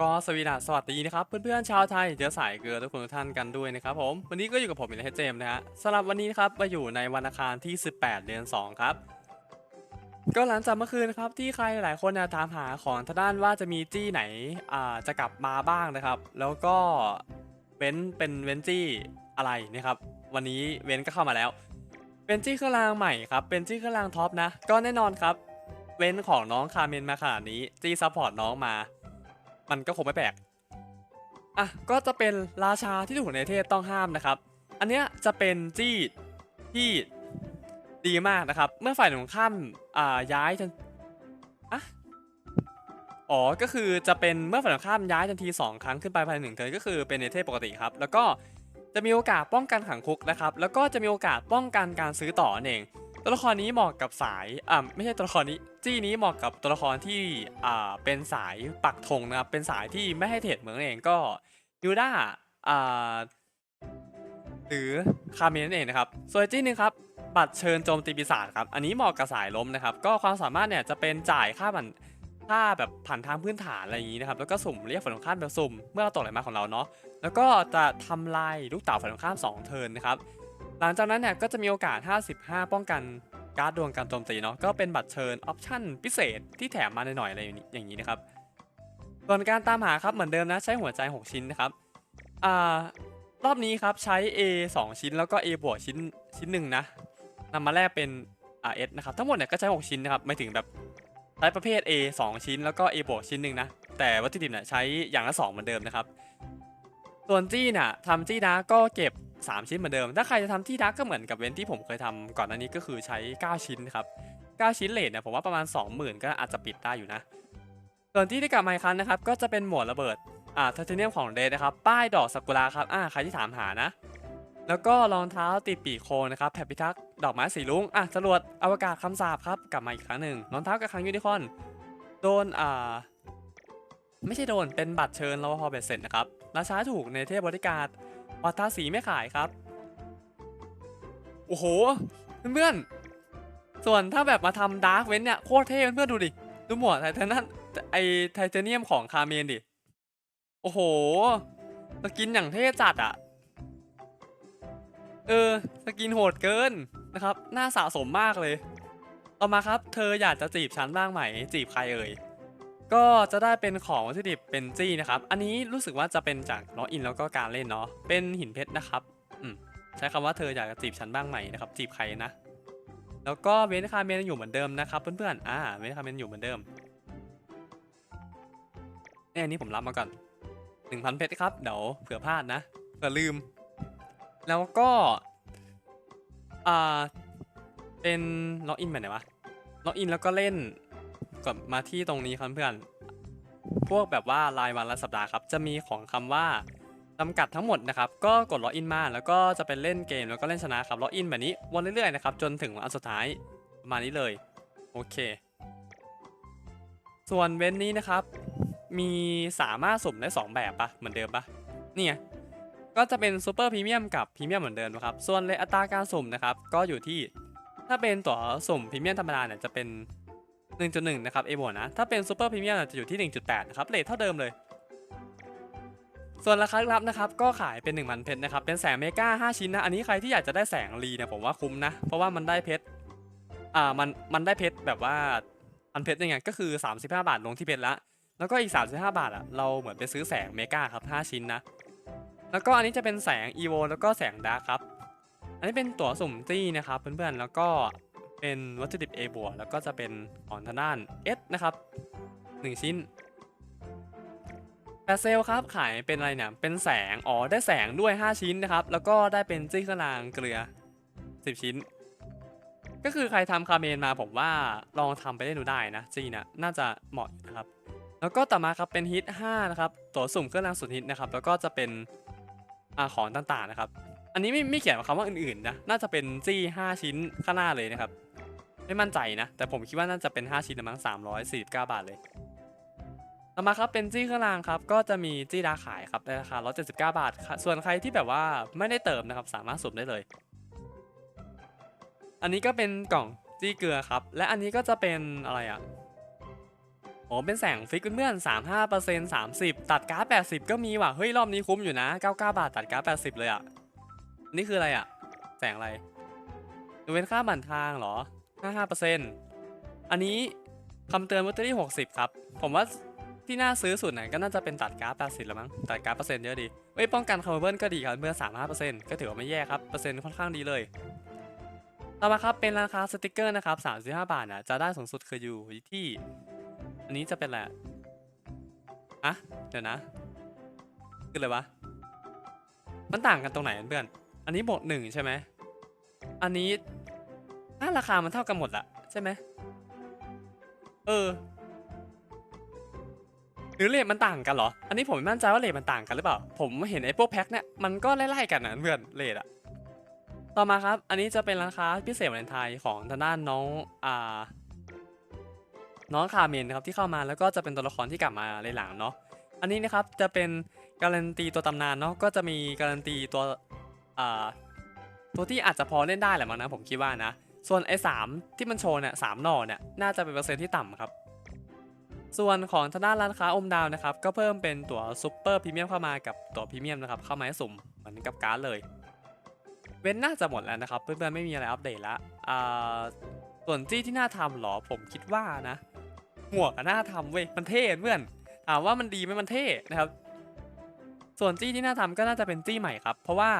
ก็สวีดัสสวัสดีนะครับ เพื่อนๆชาวไทยเชื้อสายเกลือทุกคนทุกท่านกันด้วยนะครับผมวันนี้ก็อยู่กับผมอีกแล้วเจมส์นะฮะสำหรับวันนี้นะครับมาอยู่ในวันอังคารที่ 18 เดือน 2 ครับ ก็หลังจากเมื่อคืนนะครับที่ใครหลายคนนะถามหาของทางด้านว่าจะมีจี้ไหนอ่าจะกลับมาบ้างนะครับ แล้วก็เว้นเป็นเว้นจี้อะไรนะครับ วันนี้เว้นก็เข้ามาแล้วเป็นจี้เครื่องรางใหม่ครับเป็นจี้เครื่องรางท็อปนะก็แน่นอนครับ เว้นของน้องคาเมนมาขนาดนี้จี้ซัพพอร์ตน้องมา มันก็คงไม่แปลกอะก็จะเป็นราชาที่ถูกในเทศต้องห้ามนะครับ อันเนี้ยจะเป็นจี้ที่ดีมากนะครับ เมื่อฝ่ายตรงข้ามอ่าย้ายทันอะอ๋อ ก็คือจะเป็นเมื่อฝ่ายตรงข้ามย้ายทันที 2 ครั้งขึ้นไปภายในหนึ่งเทิร์นก็คือเป็นในเทศปกติครับ แล้วก็จะมีโอกาสป้องกันขังคุกนะครับ แล้วก็จะมีโอกาสป้องกันการซื้อต่อเอง ตัวละครนี้เหมาะกับสายอ่าไม่ใช่ตัวละครนี้ จี้นี้เหมาะกับตัวละครที่อ่าเป็นสายปักธงนะครับเป็นสายที่ไม่ให้เทรดเหมืองเองก็ยูด้าอ่าหรือคาเมนนั่นเองนะครับส่วนจี้หนึงครับบัตรเชิญโจมตีปีศาจครับอันนี้เหมาะกับสายล้มนะครับก็ความสามารถเนี่ยจะเป็นจ่ายค่าบันค่าแบบผ่านทางพื้นฐานอะไรอย่างนี้นะครับแล้วก็สุ่มเรียกฝ่ายตรงข้ามแบบสุ่มเมื่อเราตกไหลมาของเราเนาะแล้วก็จะทำลายลูกเต่าฝ่ายตรงข้าม 2 เทิร์นนะครับ หลังจากนั้นเนี่ยก็จะมีโอกาส 55 ป้องกันการ์ดดวงการโจมตีเนาะก็เป็นบัตรเชิญออปชั่นพิเศษที่แถมมาหน่อยๆอะไรอย่างนี้นะครับส่วนการตามหาครับเหมือนเดิมนะใช้หัวใจ 6 ชิ้นนะครับอ่ารอบนี้ครับใช้ A 2 ชิ้นแล้วก็ A บวกชิ้นชิ้นหนึ่งนะนำมาแลกเป็น RS นะครับทั้งหมดเนี่ยก็ใช้ 6 ชิ้นนะครับไม่ถึงแบบใช้ประเภท A 2 ชิ้นแล้วก็ A บวกชิ้นหนึ่งนะแต่วัตถุดิบเนี่ยใช้อย่างละ 2 เหมือนเดิมนะครับส่วนจี้น่ะทำจี้ดาร์กก็เก็บ 3 ชิ้นเหมือนเดิม ถ้าใครจะทำที่ดาร์กก็เหมือนกับเว้นที่ผมเคยทำก่อนหน้านี้ก็คือใช้ 9 ชิ้นครับ 9 ชิ้นเลทเนี่ยผมว่าประมาณ 20,000 ก็อาจจะปิดได้อยู่นะ ส่วนที่ได้กลับมาอีกครั้งนะครับก็จะเป็นหมวดระเบิดอ่าไทเทเนียมของเดย์นะครับ ป้ายดอกซากุระครับอ่าใครที่ถามหานะ แล้วก็รองเท้าติดปีโคนะครับแผ่พิทักษ์ดอกไม้สีรุ้งอะจรวดอวกาศคำสาปครับกลับมาอีกครั้งหนึ่งรองเท้ากระคังยูนิคอนโดนอ่าไม่ใช่โดนเป็นบัตรเชิญรปภเบ็ดเสร็จนะครับราชาถูกในเทพบริการ วัตาสีไม่ขายครับ โอ้โห เพื่อนๆ ส่วนถ้าแบบมาทำดาร์กเว้นเนี่ย โคตรเท่เพื่อนๆ ดูดิ ดูหมวดไทเทนันไอไทเทเนียมของคาเมนดิ โอ้โห สกินอย่างเท่จัดอะเออ สกินโหดเกินนะครับ น่าสะสมมากเลย ต่อมาครับ เธออยากจะจีบฉันบ้างไหม จีบใครเอ่ย ก็จะได้เป็นของวัตถุดิบเป็นจี้นะครับ อันนี้รู้สึกว่าจะเป็นจากล็อกอินแล้วก็การเล่นเนาะ เป็นหินเพชรนะครับ อืมใช้คำว่าเธออยากจะจีบฉันบ้างไหมนะครับ จีบใครนะ แล้วก็เวนคาเมนอยู่เหมือนเดิมนะครับเพื่อนๆ อ่าเวนคาเมนอยู่เหมือนเดิมเนี่ยอันนี้ผมรับมาก่อน1,000เพชรครับ เดี๋ยวเผื่อพลาดนะเผื่อลืม แล้วก็ อ่า เป็นล็อกอินแบบไหนวะ ล็อกอินแล้วก็เล่น กดมาที่ตรงนี้ครับเพื่อน พวกแบบว่ารายวันและสัปดาห์ครับ จะมีของคำว่าจำกัดทั้งหมดนะครับ ก็กดล็อกอินมา แล้วก็จะเป็นเล่นเกมแล้วก็เล่นชนะครับล็อกอินแบบนี้วนเรื่อยๆนะครับ จนถึงวันอันสุดท้ายประมาณนี้เลย โอเค ส่วนเว้นนี้นะครับ มีสามารถสุ่มได้ 2 แบบปะเหมือนเดิมปะนี่ไงก็จะเป็นซูเปอร์พรีเมียมกับพรีเมียมเหมือนเดิมนะครับ ส่วนเลอัตราการสุ่มนะครับ ก็อยู่ที่ถ้าเป็นตัวสุ่มพรีเมียมธรรมดาเนี่ยจะเป็น 1.1 นะครับเอโบนะ ถ้าเป็นซูเปอร์พรีเมียมจะอยู่ที่ 1.8 นะครับเลทเท่าเดิมเลย ส่วนราคารับนะครับ ก็ขายเป็น 1,000 เพชรนะครับ เป็นแสงเมกา5 ชิ้นนะ อันนี้ใครที่อยากจะได้แสงรีเนี่ยผมว่าคุ้มนะ เพราะว่ามันได้เพชร อ่า มัน มันได้เพชรแบบว่าพันเพชรยังไงก็คือ 35 บาทลงที่เพชรละ แล้วก็อีก 35 บาทอะ เราเหมือนไปซื้อแสงเมกาครับ 5 ชิ้นนะ แล้วก็อันนี้จะเป็นแสง EVO แล้วก็แสงดาร์คครับ อันนี้เป็นตั๋วสุ่มจี้นะครับเพื่อนๆ แล้วก็ เป็นวัตถุดิบ A บวกแล้วก็จะเป็นของทางด้าน S นะครับ 1 ชิ้นแปดเซลครับขายเป็นอะไรเนี่ยเป็นแสงอ๋อได้แสงด้วย 5 ชิ้นนะครับ แล้วก็ได้เป็นจี้กระนางเกลือ 10 ชิ้น ก็คือใครทำคาเมนมาผมว่าลองทำไปได้ดูได้นะจี้นะน่าจะเหมาะนะครับ แล้วก็ต่อมาครับเป็นฮิต5นะครับตัวสุ่มเครื่องรางสุดฮิตนะครับ แล้วก็จะเป็นอาของต่างๆนะครับ อันนี้ไม่ไม่เขียนคำว่าอื่นๆนะน่าจะเป็นจี้5ชิ้นข้างหน้าเลยนะครับ ไม่มั่นใจนะ แต่ผมคิดว่าน่าจะเป็น 5 ชิ้นนะมั้ง349 บาทเลย ต่อมาครับเป็นจี้เครื่องรางครับ ก็จะมีจี้ดาขายครับในราคา 179 บาทค่ะส่วนใครที่แบบว่าไม่ได้เติมนะครับ สามารถสุ่มได้เลย อันนี้ก็เป็นกล่องจี้เกลือครับ และอันนี้ก็จะเป็นอะไรอะโออ๋อเป็นแสงฟิกเพื่อนๆสามห้าเปอร์เซ็นต์สามสิบตัดการ์ดแปดสิบก็มีว่ะ เฮ้ย รอบนี้คุ้มอยู่นะเก้าเก้าบาท ตัดการ์ดแปดสิบเลยอะ นี่คืออะไรอะ แสงอะไรดูเป็นค่าบันทางเหรอ ห้าห้าเปอร์เซ็นต์อันนี้คำเตือนวัตถุที่หกสิบครับ ผมว่าที่น่าซื้อสุดเนี่ยก็น่าจะเป็นตัดการ์ดแปดสิบแล้วมั้ง ตัดการ์ดเปอร์เซ็นต์เยอะดีเฮ้ยป้องกันคอมเบิลก็ดีครับเมื่อสามห้าเปอร์เซ็นต์ก็ถือว่าไม่แย่ครับ เปอร์เซ็นต์ค่อนข้างดีเลยต่อมาครับเป็นราคาสติกเกอร์นะครับ35 บาทนะจะได้สูงสุดคืออยู่ที่ อันนี้จะเป็นอะไรอะอะเดี๋ยวนะคืออะไรวะ มันต่างกันตรงไหนเพื่อน อันนี้บวกหนึ่งใช่ไหม อันนี้ ถ้าราคามันเท่ากันหมดละใช่ไหมเออหรือเลทมันต่างกันเหรอ อันนี้ผมไม่มั่นใจว่าเลทมันต่างกันหรือเปล่า ผมเห็นไอ้พวกแพ็คเนี่ยมันก็ไล่ๆกันนะเพื่อนเลทอะต่อมาครับ อันนี้จะเป็นราคาพิเศษวาเลนไทน์ของทางด้านน้องอ่าน้องคาเมนครับที่เข้ามาแล้วก็จะเป็นตัวละครที่กลับมาในหลังเนาะ อันนี้นะครับจะเป็นการันตีตัวตำนานเนาะก็จะมีการันตีตัวอ่าตัวที่อาจจะพอเล่นได้แหละมั้งนะผมคิดว่านะ ส่วนไอ้สามที่มันโชว์เนี่ยสามหน่อเนี่ยน่าจะเป็นเปอร์เซ็นต์ที่ต่ำครับ ส่วนของทางด้านร้านค้าอมดาวนะครับก็เพิ่มเป็นตัวซูเปอร์พรีเมียมเข้ามากับตัวพรีเมียมนะครับเข้ามาให้สุ่มเหมือนกับการ์ดเลย เว้นน่าจะหมดแล้วนะครับเพื่อนๆไม่มีอะไรอัปเดตละอ่าส่วนจี้ที่น่าทำหรอผมคิดว่านะ หมวกน่าทำเว้ยมันเท่เพื่อนถามว่ามันดีไหมมันเท่นะครับ ส่วนจี้ที่น่าทำก็น่าจะเป็นจี้ใหม่ครับ เพราะว่า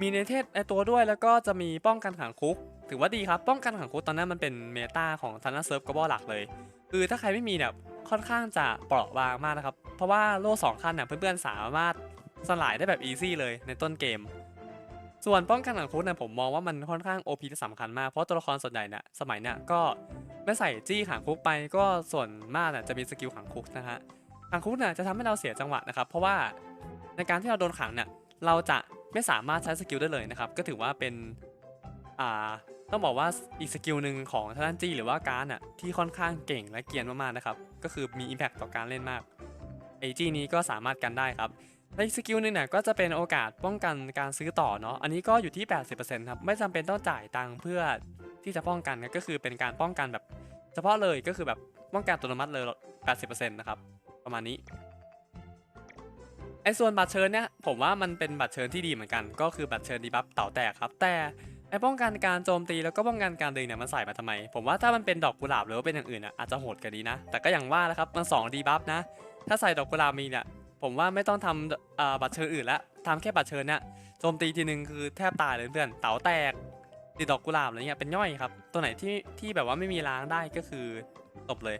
มีในเทศในตัวด้วยแล้วก็จะมีป้องกันขังคุก ถือว่าดีครับ ป้องกันขังคุกตอนนั้นมันเป็นเมตาของทันนาเซิร์ฟกบอหลักเลย คือถ้าใครไม่มีเนี่ยค่อนข้างจะเปราะบางมากนะครับ เพราะว่าโล่สองขั้นเนี่ยเพื่อนๆสามารถสลายได้แบบอีซี่เลยในต้นเกม ส่วนป้องกันขังคุกเนี่ยผมมองว่ามันค่อนข้าง OP ที่สำคัญมากเพราะตัวละครส่วนใหญ่เนี่ยสมัยเนี่ยก็ไม่ใส่จี้ขังคุกไปก็ส่วนมากเนี่ยจะมีสกิลขังคุกนะฮะขังคุกเนี่ยจะทำให้เราเสียจังหวะนะครับ เพราะว่าในการที่เราโดนขังเนี่ยเราจะไม่สามารถใช้สกิลได้เลยนะครับ ก็ถือว่าเป็นอ่า ต้องบอกว่าอีกสกิลหนึ่งของทางด้านจี้หรือว่าการ์ดน่ะที่ค่อนข้างเก่งและเกียนมากๆนะครับ ก็คือมี Impact ต่อการเล่นมากไอจี้นี้ก็สามารถกันได้ครับและอีกสกิลหนึ่งเนี่ยก็จะเป็นโอกาสป้องกันการซื้อต่อเนาะอันนี้ก็อยู่ที่ 80%ครับไม่จำเป็นต้องจ่ายตังค์เพื่อที่จะป้องกันก็คือเป็นการป้องกันแบบ เฉพาะเลยก็คือแบบป้องกันอัตโนมัติเลย 80%นะครับประมาณนี้ไอส่วนบัตรเชิญเนี่ยผมว่ามันเป็นบัตรเชิญที่ดีเหมือนกัน ก็คือบัตรเชิญดีบัฟเต่าแตกครับแต่ ไอ้ป้องกันการโจมตีแล้วก็ป้องกันการดึงเนี่ยมันใส่มาทำไม ผมว่าถ้ามันเป็นดอกกุหลาบหรือว่าเป็นอย่างอื่นอะอาจจะโหดกว่านี้นะ แต่ก็อย่างว่านะครับมัน2ดีบัฟนะ ถ้าใส่ดอกกุหลาบมีเนี่ยผมว่าไม่ต้องทำอ่าบัตรเชิญอื่นละทำแค่บัตรเชิญเนี่ยโจมตีทีนึงคือแทบตายเลยเพื่อนเต่าแตกติดดอกกุหลาบอะไรเงี้ยเป็นย่อยครับตัวไหนที่ที่แบบว่าไม่มีล้างได้ก็คือตบเลย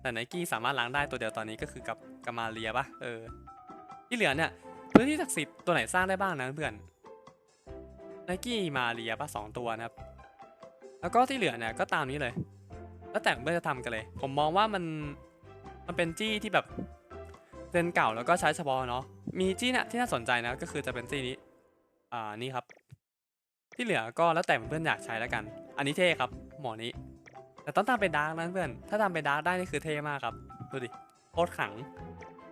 แต่ไนกี้สามารถล้างได้ตัวเดียวตอนนี้ก็คือกับกามาเรียปะเออที่เหลือเนี่ยพื้นที่ศักดิ์สิทธิ์ตัวไหนสร้างได้บ้างนะเพื่อน นกี้มาเรียปะสองตัวนะครับ แล้วก็ที่เหลือเนี่ยก็ตามนี้เลย แล้วแต่เพื่อนจะทำกันเลย ผมมองว่ามันมันเป็นจี้ที่แบบเซนเก่าแล้วก็ใช้เฉพาะเนาะมีจี้เนี่ยที่น่าสนใจนะก็คือจะเป็นจี้นี้ อ่านี่ครับ ที่เหลือก็แล้วแต่เพื่อนอยากใช้แล้วกัน อันนี้เท่ครับ หมอนี้ แต่ต้องตามเป็นดาร์กนะเพื่อนถ้าตามเป็นดาร์กได้นี่คือเท่มากครับดูดิโคตรขัง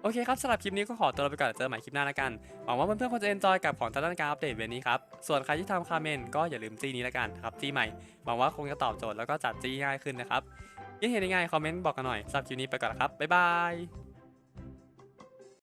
โอเคครับสำหรับคลิปนี้ก็ขอตัวลาไปก่อนเจอกันใหม่คลิปหน้าแล้วกัน หวังว่าเพื่อนๆคงจะเอนจอยกับของทางด้านการอัปเดตเวนนี้ครับ ส่วนใครที่ทำคาเมนก็อย่าลืมจี้นี้แล้วกันครับจี้ใหม่ หวังว่าคงจะตอบโจทย์แล้วก็จัดจี้ง่ายขึ้นนะครับยิ่งเห็นยังไงคอมเมนต์บอกกันหน่อยสำหรับคลิปนี้ไปก่อนครับบ๊ายบาย